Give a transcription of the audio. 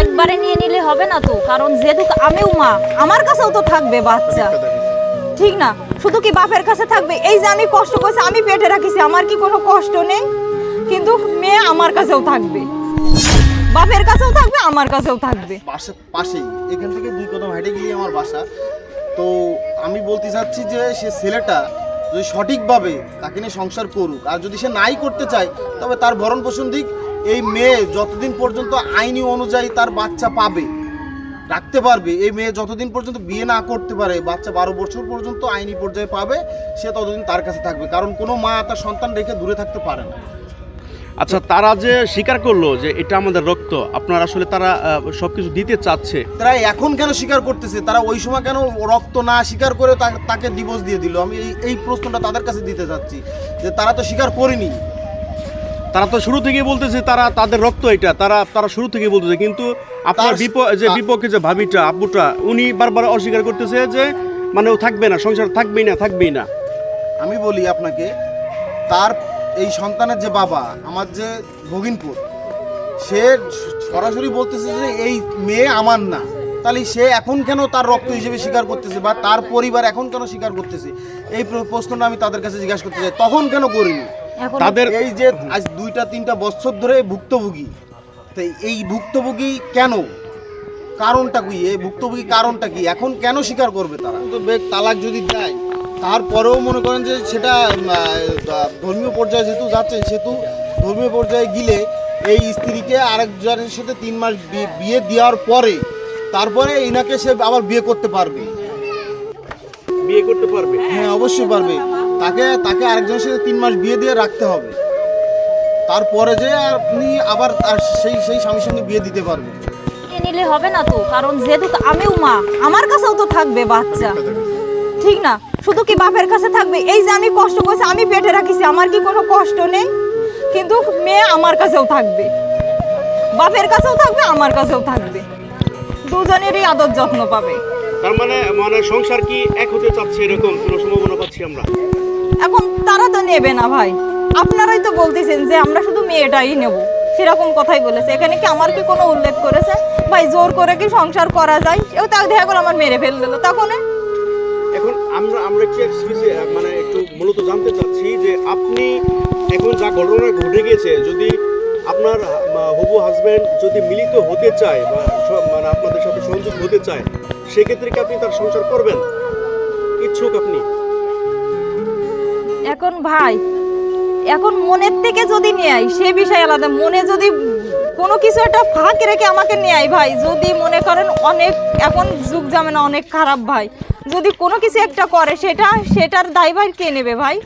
একবারে নিয়ে নিলে হবে না তো কারণ যেহেতু আমিও মা আমার কাছেও তো থাকবে বাচ্চা। ঠিক না? শুধু কি বাপের কাছে থাকবে? এই যে আমি কষ্ট করছি আমি পেটে রাখিছি আমার কি কোনো কষ্ট নেই? কিন্তু মেয়ে আমার কাছেও থাকবে। বাপের কাছেও থাকবে আমার কাছেও থাকবে। পাশে পাশেই এখান থেকে দুই কদম হেঁটে গিয়ে আমার বাসা। তো আমি বলতে চাচ্ছি যে সে ছেলেটা যদি সঠিকভাবে তাকে নিয়ে সংসার করুক আর যদি সে নাই করতে চায় তবে তার ভরণ পোষণ দিক এই মেয়ে যতদিন পর্যন্ত আইনি অনুযায়ী তার বাচ্চা পাবে রাখতে পারবে এই মেয়ে যতদিন পর্যন্ত বিয়ে না করতে পারে বাচ্চা বারো বছর পর্যন্ত আইনি পর্যায়ে পাবে সে ততদিন তার কাছে থাকবে। কারণ কোনো মা তার সন্তান রেখে দূরে থাকতে পারে না। আচ্ছা তারা যে স্বীকার করল যে এটা আমাদের রক্ত আপনার আসলে তারা সব কিছু দিতে চাচ্ছে। তারা এখন কেন স্বীকার করতেছে? তারা ওই সময় কেন রক্ত না স্বীকার করে তাকে ডিভোর্স দিয়ে দিল? আমি এই এই প্রশ্নটা তাদের কাছে দিতে চাচ্ছি যে তারা তো স্বীকার করেনি। তারা তো শুরু থেকেই বলতেছে তারা তাদের রক্ত এটা তারা তারা শুরু থেকেই বলতেছে কিন্তু আপনার যে বিপক্ষে যে ভাবিটা আব্বুটা উনি বারবার অস্বীকার করতেছে যে মানে ও থাকবে না সংসার থাকবেই না থাকবেই না। আমি বলি আপনাকে তার এই সন্তানের যে বাবা আমার যে ভগিনপুর সে সরাসরি বলতেছে যে এই মেয়ে আমার না। তাহলে সে এখন কেন তার রক্ত হিসেবে স্বীকার করতেছে বা তার পরিবার এখন কেন স্বীকার করতেছে? এই প্রশ্নটা আমি তাদের কাছে জিজ্ঞাসা করতে চাই তখন কেন করিনি? তাদের এই যে আজ দুইটা তিনটা বছর ধরে ভুক্তভোগী তো এই ভুক্তভোগী কেন? কারণটা কি? এই ভুক্তভোগী কারণটা কি? এখন কেন স্বীকার করবে তারা? তো বে- তালাক যদি দেয় তারপরেও মনে করেন যে সেটা ধর্মীয় পর্যায়ে যেহেতু যাচ্ছে সেহেতু ধর্মীয় পর্যায়ে গিলে এই স্ত্রীকে আরেকজনের সাথে তিন মাস বিয়ে দেওয়ার পরে তারপরে এনাকে সে আবার বিয়ে করতে পারবে। বিয়ে করতে পারবে? হ্যাঁ অবশ্যই পারবে। তাকে তাকে আরেকজনের সাথে তিন মাস বিয়ে দিয়ে রাখতে হবে। তারপরে যে আপনি আবার তার সেই সেই স্বামীর সঙ্গে বিয়ে দিতে পারবেন নিয়ে নিলে হবে না তো কারণ যেহেতু আমিও মা আমার কাছেও তো থাকবে বাচ্চা। ঠিক না? শুধু কি বাপের কাছে থাকবে? এই যে আমি কষ্ট করছি আমি পেটে রাখিছি আমার কি কোনো কষ্ট নেই? কিন্তু মেয়ে আমার কাছেও থাকবে। বাপের কাছেও থাকবে আমার কাছেও থাকবে। দুজনেরই আদর যত্ন পাবে। তার মানে মানে সংসার কি এক হতে চাচ্ছে এরকম কোনো সম্ভাবনা পাচ্ছি আমরা? এখন তারা তো নেবে না ভাই। আপনারাই তো বলতেছেন যে আমরা শুধু মেয়েটাই নেব। সেরকম কথাই বলেছে। এখানে কি আমার কি কোনো উল্লেখ করেছে? ভাই, জোর করে কি সংসার করা যায়? এও তাকে দেখা গেলো আমার মেরে ফেল দিল তখন এখন আমরা আমরা কি মানে একটু মূলত জানতে চাচ্ছি যে আপনি এখন যা ঘটনা ঘটে গেছে যদি আপনার হবু হাজবেন্ড যদি মিলিত হতে চায় বা মানে আপনাদের সাথে সংযোগ হতে চায়, সেক্ষেত্রে কি আপনি তার সংসার করবেন? ইচ্ছুক আপনি? এখন ভাই, এখন মনের থেকে যদি নেয় সে বিষয় আলাদা। মনে যদি কোনো কিছু একটা ফাঁক রেখে আমাকে নেয় ভাই, যদি মনে করেন অনেক, এখন যুগ জামেনা অনেক খারাপ ভাই। যদি কোনো কিছু একটা করে, সেটা, সেটার দায়ভার কে নেবে ভাই?